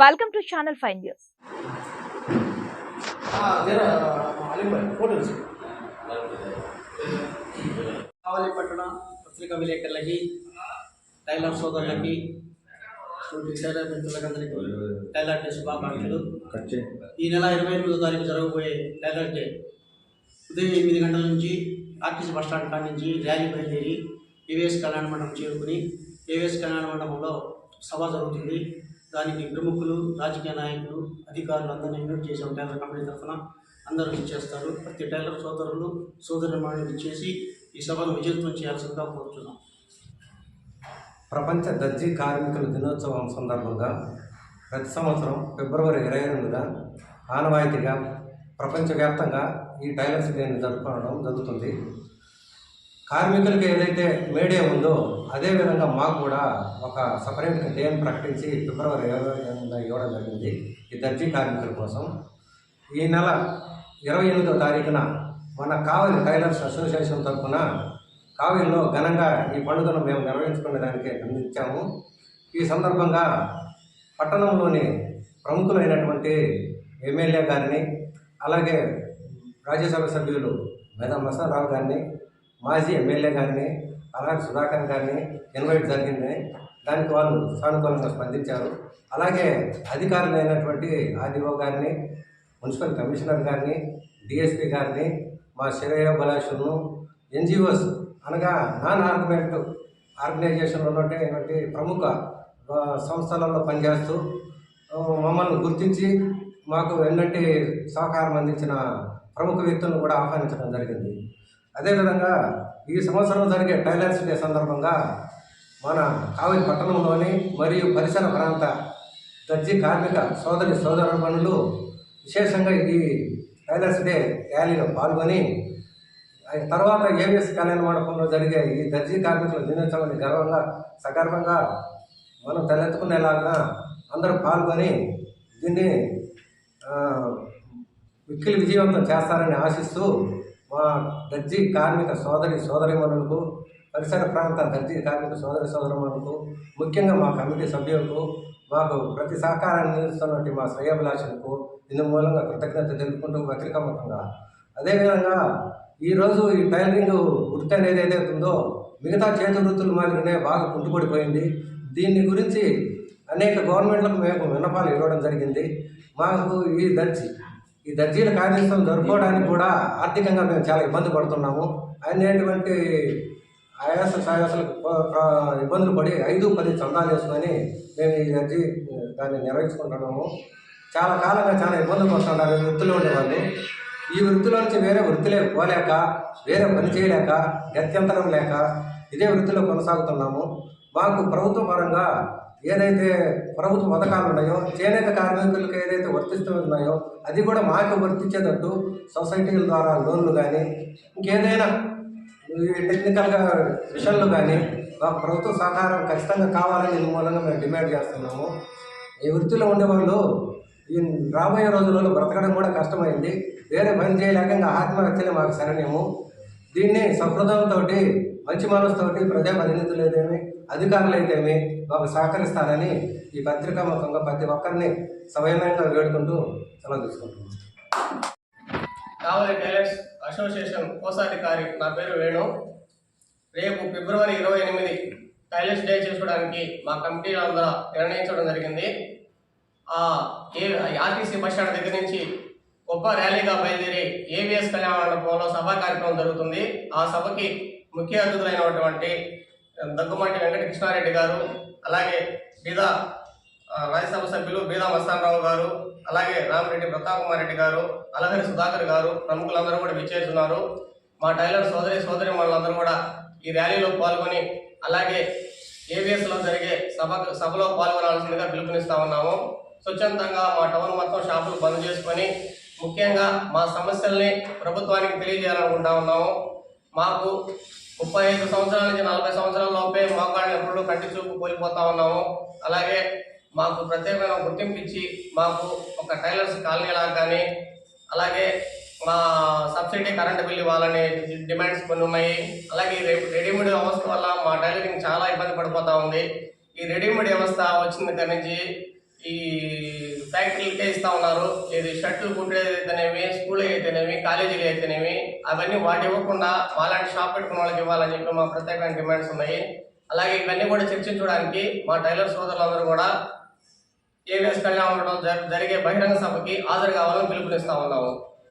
Welcome to channel five news Kavali పట్టణ పత్రికా విలేకరులకి టైలర్ సోదరులకి టైలర్ మిత్రులకందరికీ టైలర్ డే శుభాకాంక్షలు. ఈ నెల ఇరవై ఎనిమిదో తారీఖు జరగబోయే టైలర్ డే. ఉదయం ఎనిమిది గంటల నుంచి ఆర్టీసీ బస్ స్టాండ్ కాడి నుంచి ర్యాలీ బయలుదేరి ఏవిఎస్ కళ్యాణ మండపం చేరుకుని ఏవిఎస్ కళ్యాణ మండపంలో సభ జరుగుతుంది. దానికి ప్రముఖులు రాజకీయ నాయకులు అధికారులు అందరినీ ఇన్వైట్ చేసాం టైలర్ కంపెనీ తరఫున అందరూ ఇచ్చేస్తారు ప్రతి టైలర్ సోదరులు సోదరులు ఇచ్చేసి ఈ సభను విజయత్వం చేయాల్సిందిగా కోరుతున్నాం ప్రపంచ దర్జీ కార్మికుల దినోత్సవం సందర్భంగా ప్రతి సంవత్సరం ఫిబ్రవరి ఇరవై ఎనిమిదిన ఆనవాయితీగా ప్రపంచవ్యాప్తంగా ఈ టైలర్స్ డేని జరుపుకోవడం జరుగుతుంది. కార్మికులకి ఏదైతే మేడే ఉందో అదేవిధంగా మాకు కూడా ఒక సపరేట్ డేని ప్రకటించి ఫిబ్రవరి ఇరవై ఎనిమిదిన ఇవ్వడం జరిగింది ఈ దర్జీ కార్మికుల కోసం. ఈ నెల ఇరవై ఎనిమిదో తారీఖున మన కావలి టైలర్స్ అసోసియేషన్ తరఫున కావ్యంలో ఘనంగా ఈ పండుగను మేము నిర్వహించుకునే దానికి నిర్ణయించాము ఈ సందర్భంగా పట్టణంలోని ప్రముఖులైనటువంటి ఎమ్మెల్యే గారిని అలాగే రాజ్యసభ సభ్యులు మేధా మసారావు గారిని మాజీ ఎమ్మెల్యే గారిని అలాగే సుధాకర్ గారిని ఇన్వైట్ జరిగింది. దానికి వాళ్ళు సానుకూలంగా స్పందించారు. అలాగే అధికారులైనటువంటి ఆర్డీఓ గారిని మున్సిపల్ కమిషనర్ గారిని డిఎస్పీ గారిని మా శ్రేయోభిలాషులను ఎన్జిఓస్ అనగా నాన్ ఆర్గనైజ్డ్ ఆర్గనైజేషన్ ఉన్నటువంటి ప్రముఖ సంస్థలలో పనిచేస్తూ మమ్మల్ని గుర్తించి మాకు ఎన్నటి సహకారం అందించిన ప్రముఖ వ్యక్తులను కూడా ఆహ్వానించడం జరిగింది. అదేవిధంగా ఈ సంవత్సరం జరిగే టైలర్స్ డే సందర్భంగా మన కావలి పట్టణంలోని మరియు పరిసర ప్రాంత దర్జీ కార్మిక సోదరి సోదరుమణులు విశేషంగా ఈ టైలర్స్ డే ర్యాలీలో పాల్గొని తర్వాత ఏవిఎస్ కళ్యాణ మండపంలో జరిగే ఈ దర్జీ కార్మికుల దినోత్సవాన్ని గర్వంగా సగర్వంగా మనం తలెత్తుకునేలాగా అందరూ పాల్గొని దీన్ని ఆ, మిక్కిలి విజయవంతం చేస్తారని ఆశిస్తూ మా దర్జీ కార్మిక సోదరి సోదరిమణులకు పరిసర ప్రాంత దర్జీ కార్మిక సోదరి సోదరిమణులకు ముఖ్యంగా మా కమిటీ సభ్యులకు మాకు ప్రతి సహకారాన్ని అందిస్తున్నటువంటి మా శ్రేయభిలాషులకు ఇందు మూలంగా కృతజ్ఞత తెలుపుకుంటూ పత్రికాముఖంగా అదేవిధంగా ఈరోజు ఈ టైలరింగ్ వృత్తి అనేది ఏదైతే ఉందో మిగతా చేతి వృత్తులు మాదిరిగానే బాగా కుంటుపడిపోయింది. దీని గురించి అనేక గవర్నమెంట్లకు మేము విన్నపాలు ఇవ్వడం జరిగింది. మాకు ఈ దర్జీ ఈ దర్జీల కార్యక్రమం జరుపుకోవడానికి కూడా ఆర్థికంగా మేము చాలా ఇబ్బంది పడుతున్నాము. అనేటువంటి ఆయాస సాయాసాలకు ఇబ్బందులు పడి ఐదు పది చందాలు వేసుకొని మేము ఈ దర్జీ దాన్ని నిర్వహించుకుంటున్నాము. చాలా కాలంగా చాలా ఇబ్బందులు పడుతున్నారు వృత్తిలో ఉండేవాళ్ళు ఈ వృత్తిలో నుంచి వేరే వృత్తిలే పోలేక వేరే పని చేయలేక గత్యంతరం లేక ఇదే వృత్తిలో కొనసాగుతున్నాము. మాకు ప్రభుత్వ పరంగా ఏదైతే ప్రభుత్వ పథకాలు ఉన్నాయో చేనేత కార్మికులకు ఏదైతే వర్తిస్తూ ఉన్నాయో అది కూడా మాకు వర్తించేటట్టు సొసైటీల ద్వారా లోన్లు కానీ ఇంకేదైనా ఈ టెక్నికల్గా విషయంలో కానీ మాకు ప్రభుత్వ సహకారం ఖచ్చితంగా కావాలని మూలంగా మేము డిమాండ్ చేస్తున్నాము. ఈ వృత్తిలో ఉండేవాళ్ళు ఈ రాబోయే రోజులలో బ్రతకడం కూడా కష్టమైంది. వేరే పని చేయలేక ఇంకా ఆత్మహత్యలే మాకు శరణ్యము. దీన్ని సంప్రదాయంతో మంచి మనసుతోటి ప్రజాప్రతినిధులు ఏదేమి అధికారులైతేనే మాకు సహకరిస్తారని ఈ పత్రికా ముఖంగా ప్రతి ఒక్కరిని సమయంగా వేడుకుంటూ సెలవు తీసుకుంటున్నాం. కావలి టైలర్స్ అసోసియేషన్ కోశాధికారి నా పేరు వేణు. రేపు ఫిబ్రవరి ఇరవై ఎనిమిది టైలర్స్ డే చేసుకోవడానికి మా కమిటీ అందరూ నిర్ణయించడం జరిగింది. ఆ ఏ ఆర్టీసీ బస్ స్టాండ్ దగ్గర నుంచి గొప్ప ర్యాలీగా బయలుదేరి ఏవిఎస్ కళ్యాణ మండపంలో సభా కార్యక్రమం జరుగుతుంది. ఆ సభకి ముఖ్య అతిథులైనటువంటి దగ్గుమంటి వెంకటకృష్ణారెడ్డి గారు అలాగే బీదా రాజ్యసభ సభ్యులు బీదా మస్తానరావు గారు అలాగే రామిరెడ్డి ప్రతాప్ కుమార్ రెడ్డి గారు అలహరి సుధాకర్ గారు ప్రముఖులందరూ కూడా విచ్చేస్తున్నారు. మా టైలర్ సోదరి సోదరి వాళ్ళందరూ కూడా ఈ ర్యాలీలో పాల్గొని అలాగే ఏవిఎస్లో జరిగే సభ సభలో పాల్గొనాల్సిందిగా పిలుపునిస్తా ఉన్నాము. స్వచ్ఛందంగా మా టౌన్ మొత్తం షాపులు బంద్ చేసుకొని ముఖ్యంగా మా సమస్యల్ని ప్రభుత్వానికి తెలియజేయాలనుకుంటా ఉన్నాము. మాకు ముప్పై ఐదు సంవత్సరాల నుంచి నలభై సంవత్సరాల లోపే మోకాళ్ళు ఎప్పుడు కంటి చూపు కోల్పోతా ఉన్నాము. అలాగే మాకు ప్రత్యేకమైన గుర్తింపు ఇచ్చి మాకు ఒక టైలర్స్ కాలనీ లాగా కానీ అలాగే మా సబ్సిడీ కరెంటు బిల్ ఇవ్వాలనే డిమాండ్స్ కొన్ని ఉన్నాయి. అలాగే ఈ రెడీమేడ్ వ్యవస్థ వల్ల మా టైలరింగ్ చాలా ఇబ్బంది పడిపోతూ ఉంది. ఈ రెడీమేడ్ వ్యవస్థ వచ్చిన దగ్గర నుంచి ఈ ఫ్యాక్టరీలకే ఇస్తా ఉన్నారు. ఇది షర్ట్లు కుట్టేది అయితేనేమి స్కూల్ అయితేనేమి కాలేజీలు అయితేనేమి అవన్నీ వాటి ఇవ్వకుండా మాలాంటి షాప్ పెట్టుకున్న వాళ్ళకి ఇవ్వాలని చెప్పి మా ప్రత్యేకమైన డిమాండ్స్ ఉన్నాయి. అలాగే ఇవన్నీ కూడా చర్చించడానికి మా టైలర్ సోదరులందరూ కూడా ఏవిఎస్ కళ్యాణ్ ఉండడం జరిగే బహిరంగ సభకి హాజరు కావాలని పిలుపునిస్తా ఉన్నాము.